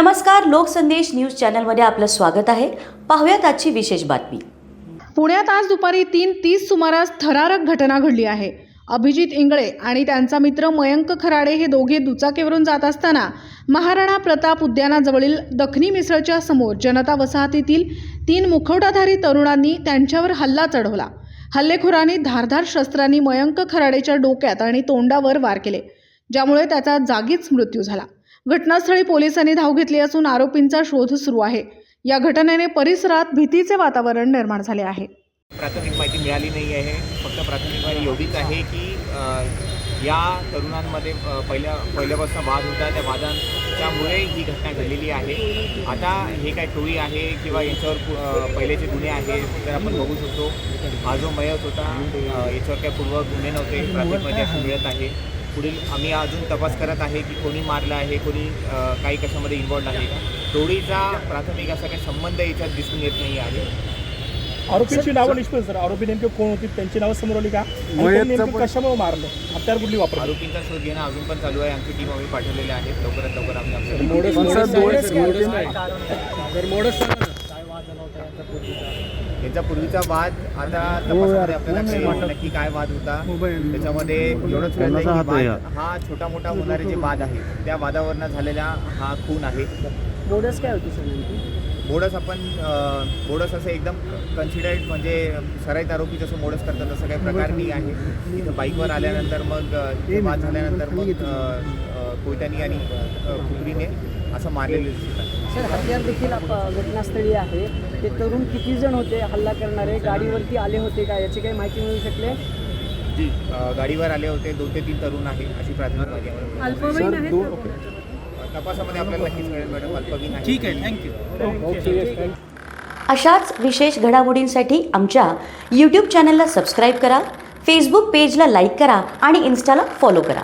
नमस्कार लोकसंदेश न्यूज चॅनलमध्ये आपलं स्वागत आहे. पाहूयात आजची विशेष बातमी. पुण्यात आज दुपारी तीन तीस सुमारास थरारक घटना घडली आहे. अभिजित इंगळे आणि त्यांचा मित्र मयंक खराडे हे दोघे दुचाकीवरून जात असताना महाराणा प्रताप उद्यानाजवळील दखनी मिसळच्या समोर जनता वसाहतीतील तीन मुखवटाधारी तरुणांनी त्यांच्यावर हल्ला चढवला. हल्लेखोरांनी धारधार शस्त्रांनी मयंक खराडेच्या डोक्यात आणि तोंडावर वार केले ज्यामुळे त्याचा जागीच मृत्यू झाला. घटनास्थळी पोलिसांनी धाव घेतली असून आरोपींचा शोध सुरू आहे. या घटनेने परिसरात भीतीचे वातावरण निर्माण झाले आहे. प्राथमिक माहिती मिळाली नाही आहे. फक्त प्राथमिक माहिती एवढीच आहे की या तरुणांमध्ये पहिल्या पहिल्यापासून वाद होता. त्या वादांच्यामुळे ही घटना घडलेली आहे. आता हे काय टोळी आहे किंवा याच्यावर पु- पहिलेचे गुन्हे आहेत तर आपण बघू शकतो. हा जो मयत होता याच्यावर काय पूर्व गुन्हे नव्हते. प्राथमिक माहिती मिळत आहे. पुढील आम्ही अजून तपास करत आहे की कोणी मारलं आहे कोणी काही कशामध्ये इन्वॉल्ड आहे टोळीचा प्राथमिक असा काही संबंध याच्यात दिसून येत नाही आहे. आरोपींची नावं निष्पन्न सर. आरोपी नेमके कोण होती? त्यांची नावं समोर आली का? नेमकं कशामुळे मारलं? हत्यार कुठली वापरली? आरोपींचा शोध घेणं अजून पण चालू आहे. आमची टीम आम्ही पाठवलेल्या आहेत लवकरात लवकर आम्ही आमच्या याचा पूर्वीचा वाद आता तपासामध्ये आपल्याला नक्की काय वाद होता. त्याच्यामध्ये एवढंच कळलं की वाद हा छोटा मोठा होणारे जे वाद आहेत त्या वादावरनं झालेला हा खून आहे. मोडस काय होती सर मोडस आपण अं, मोडस असं एकदम कन्सिडर्ड म्हणजे सराईत आरोपी जसं मोडस करतात तसं काही प्रकार नाही आहे. इथं बाईकवर आल्यानंतर मग वाद झाल्यानंतर मग कोयत्यानी आणि खुपरीने असं मारलेलं दिसतात सर हत्यार देखील आप- घटनास्थळी आहे. ते तरुण किती जण होते हल्ला करणारे? गाडीवरती आले होते का? याची काही माहिती मिळू शकले जी गाडीवर आले होते. दोन ते तीन तरुण आहे अशी प्राथमिक माहिती आहे. अं, तपासामध्ये आपल्याला नक्कीच मिळेल मॅडम. अल्पवीन आहे ठीक आहे. अशाच विशेष घडामोडींसाठी आमच्या यूट्यूब चॅनलला सबस्क्राईब करा फेसबुक पेजला लाईक करा आणि इन्स्टाला फॉलो करा.